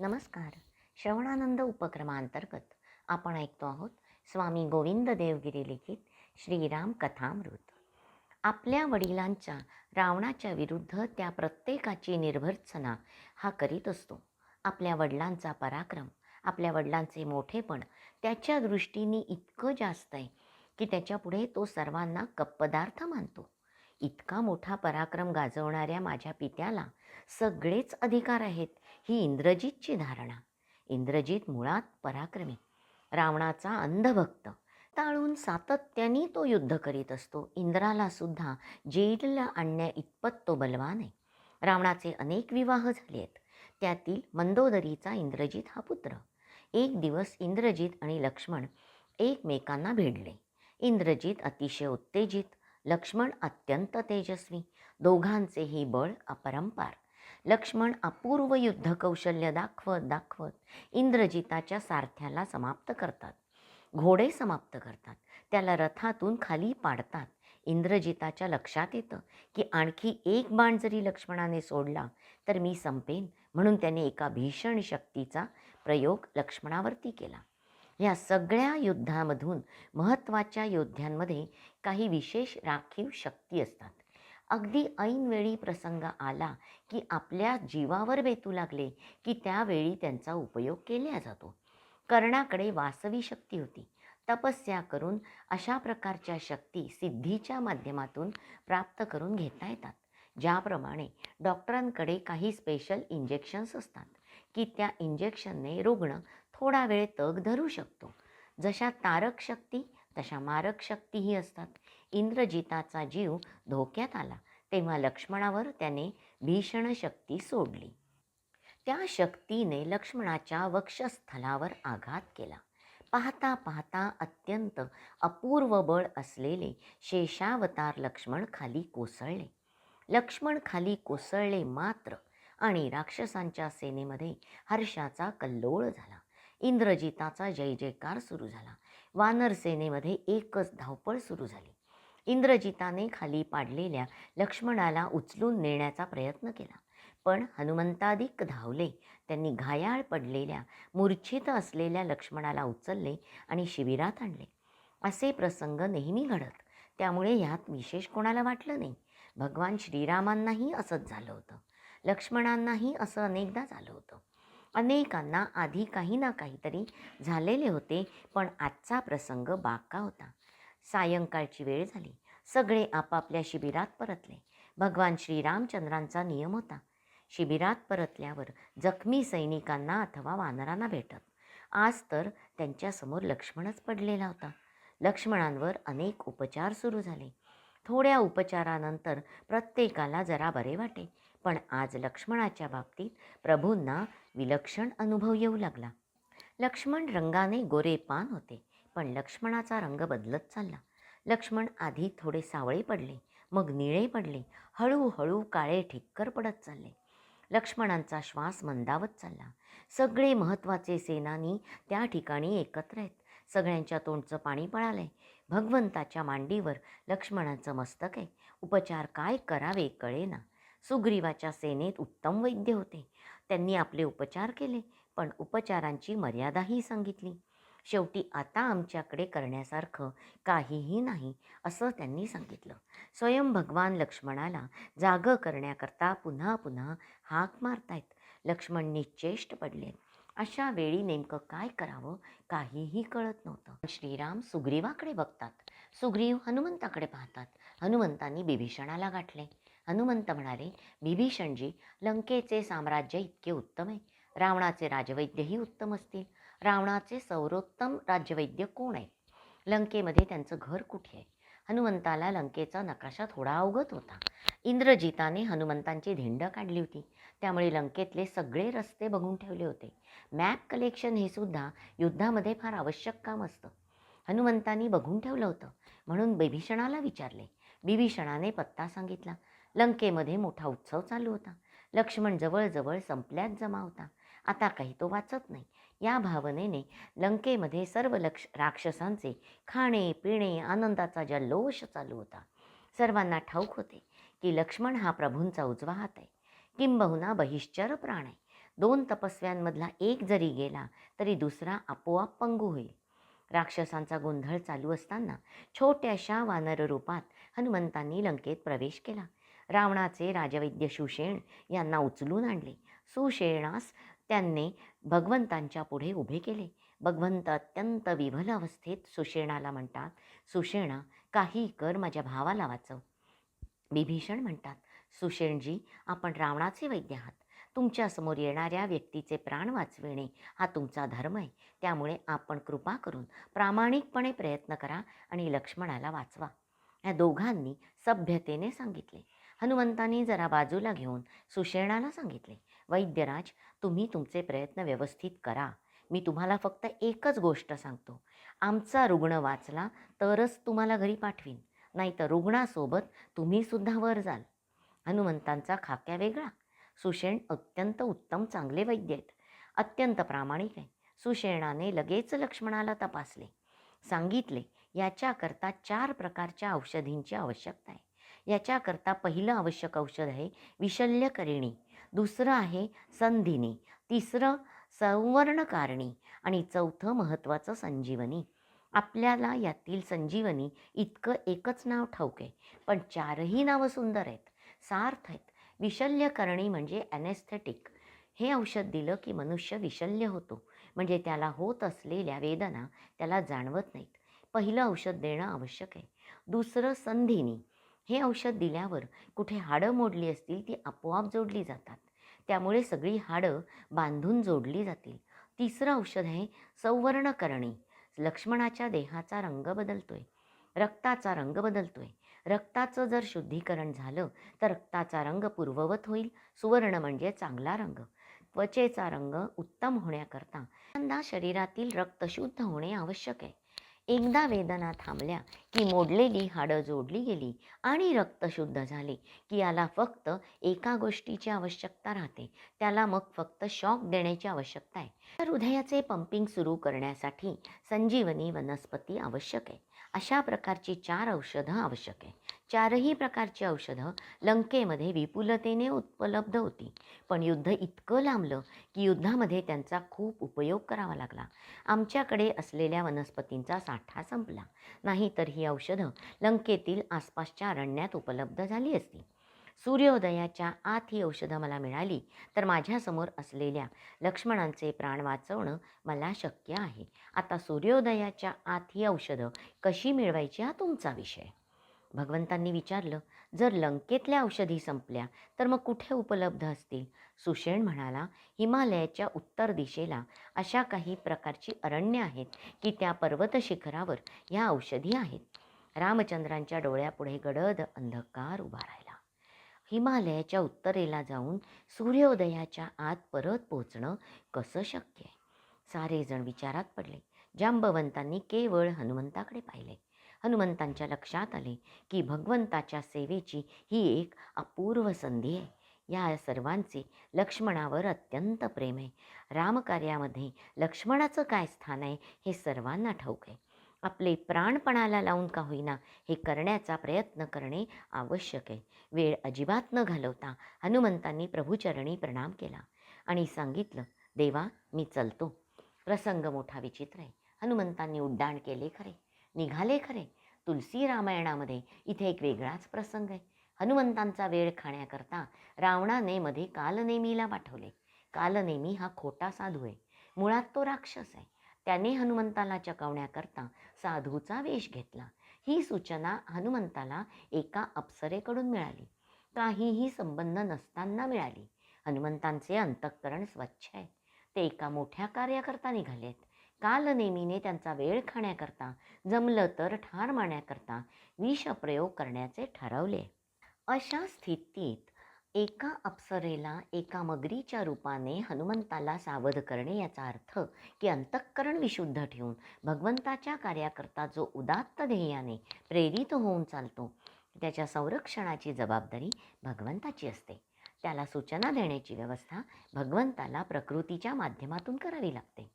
नमस्कार. श्रवणानंद उपक्रमांतर्गत आपण ऐकतो आहोत स्वामी गोविंद देवगिरी लिखित श्रीराम कथामृत. आपल्या वडिलांच्या रावणाच्या विरुद्ध त्या प्रत्येकाची निर्भर्त्सना हा करीत असतो. आपल्या वडिलांचा पराक्रम आपल्या वडिलांचे मोठेपण त्याच्या दृष्टीने इतकं जास्त आहे की त्याच्यापुढे तो सर्वांना कप्पदार्थ मानतो. इतका मोठा पराक्रम गाजवणाऱ्या माझ्या पित्याला सगळेच अधिकार आहेत. ही इंद्रजितची धारणा. इंद्रजित मुळात पराक्रमी. रावणाचा अंधभक्त. टाळून सातत्याने तो युद्ध करीत असतो. इंद्राला सुद्धा जेलला आणण्या इतपत तो बलवान आहे. रावणाचे अनेक विवाह झाले आहेत. त्यातील मंदोदरीचा इंद्रजित हा पुत्र. एक दिवस इंद्रजित आणि लक्ष्मण एकमेकांना भिडले. इंद्रजित अतिशय उत्तेजित लक्ष्मण अत्यंत तेजस्वी. दोघांचेही बळ अपरंपार. लक्ष्मण अपूर्व युद्ध कौशल्य दाखवत दाखवत इंद्रजिताच्या सारथ्याला समाप्त करतात. घोडे समाप्त करतात. त्याला रथातून खाली पाडतात. इंद्रजिताच्या लक्षात येतं की आणखी एक बाण जरी लक्ष्मणाने सोडला तर मी संपेन म्हणून त्याने एका भीषण शक्तीचा प्रयोग लक्ष्मणावरती केला. या सगळ्या युद्धामधून महत्त्वाच्या योद्ध्यांमध्ये काही विशेष राखीव शक्ती असतात. अगदी ऐनवेळी प्रसंग आला की आपल्या जीवावर बेतू लागले की त्यावेळी त्यांचा उपयोग केला जातो. कर्णाकडे वासवी शक्ती होती. तपस्या करून अशा प्रकारच्या शक्ती सिद्धीच्या माध्यमातून प्राप्त करून घेता येतात. ज्याप्रमाणे डॉक्टरांकडे काही स्पेशल इंजेक्शन्स असतात की त्या इंजेक्शनने रुग्ण थोडा वेळ तग धरू शकतो. जशा तारक शक्ती तशा मारक शक्तीही असतात. इंद्रजिताचा जीव धोक्यात आला. तेव्हा लक्ष्मणावर त्याने भीषण शक्ती सोडली. त्या शक्तीने लक्ष्मणाच्या वक्षस्थलावर आघात केला. पाहता पाहता अत्यंत अपूर्व बळ असलेले शेषावतार लक्ष्मण खाली कोसळले. लक्ष्मण खाली कोसळले मात्र आणि राक्षसांच्या सेनेमध्ये हर्षाचा कल्लोळ झाला. इंद्रजिताचा जय जयकार सुरू झाला. वानर सेनेमध्ये एकच धावपळ सुरू झाली. इंद्रजिताने खाली पाडलेल्या लक्ष्मणाला उचलून नेण्याचा प्रयत्न केला. पण हनुमंताधिक धावले. त्यांनी घायाळ पडलेल्या मूर्छित असलेल्या लक्ष्मणाला उचलले आणि शिबिरात आणले. असे प्रसंग नेहमी घडत. त्यामुळे ह्यात विशेष कोणाला वाटलं नाही. भगवान श्रीरामांनाही असंच झालं होतं. लक्ष्मणांनाही असं अनेकदा झालं होतं. अनेकांना आधी काही ना काहीतरी झालेले होते पण आजचा प्रसंग बाका होता. सायंकाळची वेळ झाली. सगळे आपापल्या शिबिरात परतले. भगवान श्रीरामचंद्रांचा नियम होता. शिबिरात परतल्यावर जखमी सैनिकांना अथवा वानरांना भेटत. आज तर त्यांच्यासमोर लक्ष्मणच पडलेला होता. लक्ष्मणांवर अनेक उपचार सुरू झाले. थोड्या उपचारानंतर प्रत्येकाला जरा बरे वाटे पण आज लक्ष्मणाच्या बाबतीत प्रभूंना विलक्षण अनुभव येऊ लागला. लक्ष्मण रंगाने गोरेपान होते पण लक्ष्मणाचा रंग बदलत चालला. लक्ष्मण आधी थोडे सावळे पडले मग निळे पडले हळूहळू काळे ठिक्कर पडत चालले. लक्ष्मणांचा श्वास मंदावत चालला. सगळे महत्त्वाचे सेनानी त्या ठिकाणी एकत्र आहेत. सगळ्यांच्या तोंडचं पाणी पळालंय. भगवंताच्या मांडीवर लक्ष्मणाचं मस्तक आहे. उपचार काय करावे कळेना. सुग्रीवाच्या सेनेत उत्तम वैद्य होते. त्यांनी आपले उपचार केले पण उपचारांची मर्यादाही सांगितली. शेवटी आता आमच्याकडे करण्यासारखं काहीही नाही असं त्यांनी सांगितलं. स्वयं भगवान लक्ष्मणाला जागं करण्याकरता पुन्हा पुन्हा हाक मारतायत. लक्ष्मण निश्चेष्ट पडले. अशा वेळी नेमकं काय करावं काहीही कळत नव्हतं. श्रीराम सुग्रीवाकडे बघतात. सुग्रीव हनुमंताकडे पाहतात. हनुमंतांनी बिभीषणाला गाठले. हनुमंत म्हणाले बिभीषणजी लंकेचे साम्राज्य इतके उत्तम आहे. रावणाचे राजवैद्यही उत्तम असतील. रावणाचे सर्वोत्तम राज्यवैद्य कोण आहेत लंकेमध्ये त्यांचं घर कुठे आहे? हनुमंताला लंकेचा नकाशा थोडा अवगत होता. इंद्रजिताने हनुमंतांची धिंड काढली होती. त्यामुळे लंकेतले सगळे रस्ते बघून ठेवले होते. मॅप कलेक्शन हे सुद्धा युद्धामध्ये फार आवश्यक काम असतं. हनुमंतांनी बघून ठेवलं होतं. म्हणून बिभीषणाला विचारले. बिभीषणाने पत्ता सांगितला. लंकेमध्ये मोठा उत्सव चालू होता. लक्ष्मण जवळजवळ संपल्यात जमा होता. आता काही तो वाचत नाही. या भावनेने लंकेमध्ये सर्व लक्ष राक्षसांचे खाणे पिणे आनंदाचा जल्लोष चालू होता सर्वांना ठाऊक होते की लक्ष्मण हा प्रभूंचा उजवा हात आहे. किंबहुना बहिश्चर प्राण आहे. दोन तपस्व्यांमधला एक जरी गेला तरी दुसरा आपोआप पंगू होईल. राक्षसांचा गोंधळ चालू असताना छोट्याशा वानर रूपात हनुमंतांनी लंकेत प्रवेश केला. रावणाचे राजवैद्य सुषेण यांना उचलून आणले. सुषेणास त्यांनी भगवंतांच्या पुढे उभे केले. भगवंत अत्यंत विभल अवस्थेत सुषेणाला म्हणतात सुषेणा काही कर माझ्या भावाला वाचव. विभीषण म्हणतात सुषेणजी आपण रावणाचे वैद्य आहात. तुमच्यासमोर येणाऱ्या व्यक्तीचे प्राण वाचविणे हा तुमचा धर्म आहे. त्यामुळे आपण कृपा करून प्रामाणिकपणे प्रयत्न करा आणि लक्ष्मणाला वाचवा. या दोघांनी सभ्यतेने सांगितले. हनुमंतांनी जरा बाजूला घेऊन सुषेणाला सांगितले वैद्यराज तुम्ही तुमचे प्रयत्न व्यवस्थित करा. मी तुम्हाला फक्त एकच गोष्ट सांगतो. आमचा रुग्ण वाचला तरच तुम्हाला घरी पाठवीन. नाहीतर रुग्णासोबत तुम्हीसुद्धा वर जाल. हनुमंतांचा खाक्या वेगळा. सुषेण अत्यंत उत्तम चांगले वैद्य आहेत. अत्यंत प्रामाणिक आहे. सुषेणाने लगेच लक्ष्मणाला तपासले. सांगितले याच्याकरता चार प्रकारच्या औषधींची आवश्यकता आहे. याच्याकरता पहिलं आवश्यक औषध आहे विशल्यकरिणी. दुसरं आहे संधिनी. तिसरं संवर्णकारणी आणि चौथं महत्त्वाचं संजीवनी. आपल्याला यातील संजीवनी इतकं एकच नाव ठाऊक आहे पण चारही नावं सुंदर आहेत. सार्थ आहेत. विशल्यकरणी म्हणजे ॲनेस्थेटिक हे औषध दिलं की मनुष्य विशल्य होतो. म्हणजे त्याला होत असलेल्या वेदना त्याला जाणवत नाहीत. पहिलं औषध देणं आवश्यक आहे. दुसरं संधिनी. हे औषध दिल्यावर कुठे हाडं मोडली असतील ती आपोआप जोडली जातात. त्यामुळे सगळी हाडं बांधून जोडली जातील. तिसरं औषध आहे संवर्णकरणी. लक्ष्मणाच्या देहाचा रंग बदलतोय. रक्ताचा रंग बदलतोय. रक्ताचं जर शुद्धीकरण झालं तर रक्ताचा रंग पूर्ववत होईल. सुवर्ण म्हणजे चांगला रंग. त्वचेचा रंग उत्तम होण्याकरता शरीरातील रक्त शुद्ध होणे आवश्यक आहे. एकदा वेदना थांबल्या की मोडलेली हाडं जोडली गेली आणि रक्त शुद्ध झाले की याला फक्त एका गोष्टीची आवश्यकता राहते. त्याला मग फक्त शॉक देण्याची आवश्यकता आहे. तर हृदयाचे पंपिंग सुरू करण्यासाठी संजीवनी वनस्पती आवश्यक आहे. अशा प्रकारची चार औषधं आवश्यक आहे. चारही प्रकारची औषधं लंकेमध्ये विपुलतेने उपलब्ध होती. पण युद्ध इतकं लांबलं की युद्धामध्ये त्यांचा खूप उपयोग करावा लागला. आमच्याकडे असलेल्या वनस्पतींचा साठा संपला. नाहीतर ही औषधं लंकेतील आसपासच्या अरण्यात उपलब्ध झाली असती. सूर्योदयाच्या आत ही औषधं मला मिळाली. तर माझ्यासमोर असलेल्या लक्ष्मणांचे प्राण वाचवणं मला शक्य आहे. आता सूर्योदयाच्या आत ही औषधं कशी मिळवायची हा तुमचा विषय. भगवंतांनी विचारलं जर लंकेतल्या औषधी संपल्या तर मग कुठे उपलब्ध असतील? सुषेण म्हणाला हिमालयाच्या उत्तर दिशेला अशा काही प्रकारची अरण्य आहेत की त्या पर्वत शिखरावर ह्या औषधी आहेत. रामचंद्रांच्या डोळ्यापुढे गडद अंधकार उभा राहिला. हिमालयाच्या उत्तरेला जाऊन सूर्योदयाच्या आत परत पोचणं कसं शक्य आहे? सारेजण विचारात पडले. जांबवंतांनी केवळ हनुमंताकडे पाहिले. हनुमंतांच्या लक्षात आले की भगवंताच्या सेवेची ही एक अपूर्व संधी आहे. या सर्वांचे लक्ष्मणावर अत्यंत प्रेम आहे. रामकार्यामध्ये लक्ष्मणाचं काय स्थान आहे हे सर्वांना ठाऊक आहे. आपले प्राणपणाला लावून का होईना हे करण्याचा प्रयत्न करणे आवश्यक आहे. वेळ अजिबात न घालवता हनुमंतांनी प्रभूचरणी प्रणाम केला आणि सांगितलं देवा मी चलतो. प्रसंग मोठा विचित्र आहे. हनुमंतांनी उड्डाण केले खरे. निघाले खरे. तुलसी रामायणामध्ये इथे एक वेगळाच प्रसंग आहे. हनुमंतांचा वेळ खाण्याकरता रावणाने मध्ये कालनेमीला पाठवले. कालनेमी हा खोटा साधू आहे. मुळात तो राक्षस आहे. त्याने हनुमंताला चकवण्याकरता साधूचा वेश घेतला. ही सूचना हनुमंताला एका अप्सरेकडून मिळाली. काहीही संबंध नसताना मिळाली. हनुमंतांचे अंतःकरण स्वच्छ आहे. ते एका मोठ्या कार्याकरता निघालेत. काल नेहमीने त्यांचा वेळ खाण्याकरता जमलं तर ठार मारण्याकरता विषप्रयोग करण्याचे ठरवले. अशा स्थितीत एका अप्सरेला एका मगरीच्या रूपाने हनुमंताला सावध करणे याचा अर्थ की अंतःकरण विशुद्ध ठेवून भगवंताच्या कार्याकरता जो उदात्त ध्येयाने प्रेरित होऊन चालतो त्याच्या संरक्षणाची जबाबदारी भगवंताची असते. त्याला सूचना देण्याची व्यवस्था भगवंताला प्रकृतीच्या माध्यमातून करावी लागते.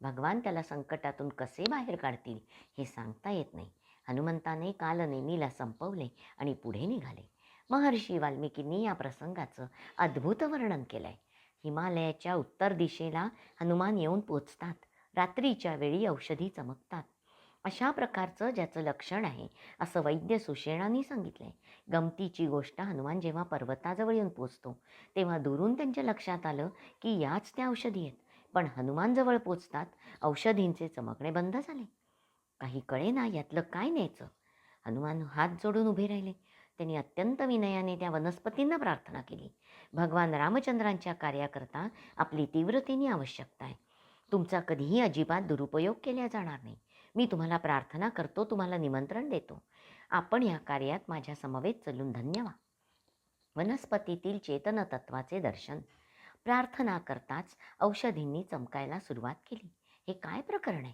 भगवान त्याला संकटातून कसे बाहेर काढतील हे सांगता येत नाही. हनुमंताने काल नेमीला संपवले आणि पुढे निघाले. महर्षी वाल्मिकींनी या प्रसंगाचं अद्भुत वर्णन केलं आहे हिमालयाच्या उत्तर दिशेला हनुमान येऊन पोचतात. रात्रीच्या वेळी औषधी चमकतात. अशा प्रकारचं ज्याचं लक्षण आहे असं वैद्य सुषेणांनी सांगितलं आहे गमतीची गोष्ट हनुमान जेव्हा पर्वताजवळ येऊन पोचतो तेव्हा दुरून त्यांच्या लक्षात आलं की याच त्या औषधी आहेत. पण हनुमान जवळ पोचतात औषधींचे चमकणे बंद झाले. काही कळे ना यातलं काय न्यायचं? हनुमान हात जोडून उभे राहिले. त्यांनी अत्यंत विनयाने त्या वनस्पतींना प्रार्थना केली. भगवान रामचंद्रांच्या कार्याकरता आपली तीव्रतेने आवश्यकता आहे. तुमचा कधीही अजिबात दुरुपयोग केला जाणार नाही. मी तुम्हाला प्रार्थना करतो तुम्हाला निमंत्रण देतो. आपण या कार्यात माझ्या समवेत चलून धन्य व्हा. वनस्पतीतील चेतनतत्वाचे दर्शन. प्रार्थना करताच औषधींनी चमकायला सुरुवात केली. हे काय प्रकरण आहे?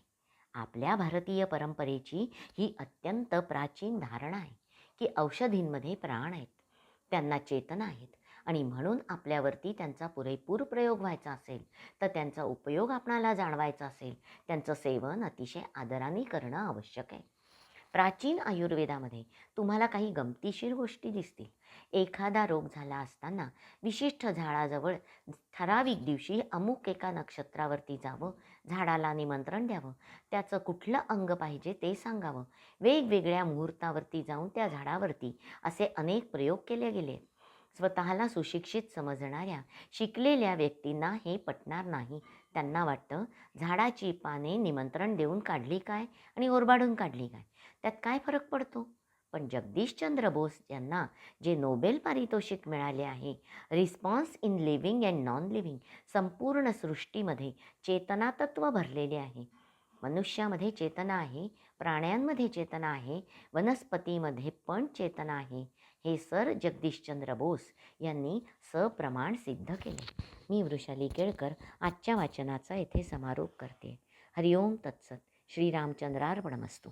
आपल्या भारतीय परंपरेची ही अत्यंत प्राचीन धारणा आहे. की औषधींमध्ये प्राण आहेत. त्यांना चेतना आहेत. आणि म्हणून आपल्यावरती त्यांचा पुरेपूर प्रयोग व्हायचा असेल तर त्यांचा उपयोग आपणाला जाणवायचा असेल. त्यांचं सेवन अतिशय आदराने करणं आवश्यक आहे. प्राचीन आयुर्वेदामध्ये तुम्हाला काही गमतीशीर गोष्टी दिसतील. एखादा रोग झाला असताना विशिष्ट झाडाजवळ ठराविक दिवशी अमुक एका नक्षत्रावरती जावं झाडाला निमंत्रण द्यावं. त्याचं कुठलं अंग पाहिजे ते सांगावं. वेगवेगळ्या मुहूर्तावरती जाऊन त्या झाडावरती असे अनेक प्रयोग केले गेले. स्वतःला सुशिक्षित समजणाऱ्या शिकलेल्या व्यक्तींना हे पटणार नाही. त्यांना वाटतं झाडाची पाने निमंत्रण देऊन काढली काय आणि ओरबाडून काढली काय? त्यात काय फरक पडतो? पण जगदीशचंद्र बोस यांना जे नोबेल पारितोषिक मिळाले आहे response in living and non living संपूर्ण सृष्टीमध्ये चेतनातत्व भरलेले आहे. मनुष्यामध्ये चेतना आहे प्राण्यांमध्ये चेतना आहे वनस्पतीमध्ये पण चेतना आहे हे सर जगदीशचंद्र बोस यांनी सप्रमाण सिद्ध केले. मी वृषाली केळकर आजच्या वाचनाचा येथे समारोप करते. हरिओम तत्सत. श्रीरामचंद्रार्पणमस्तू.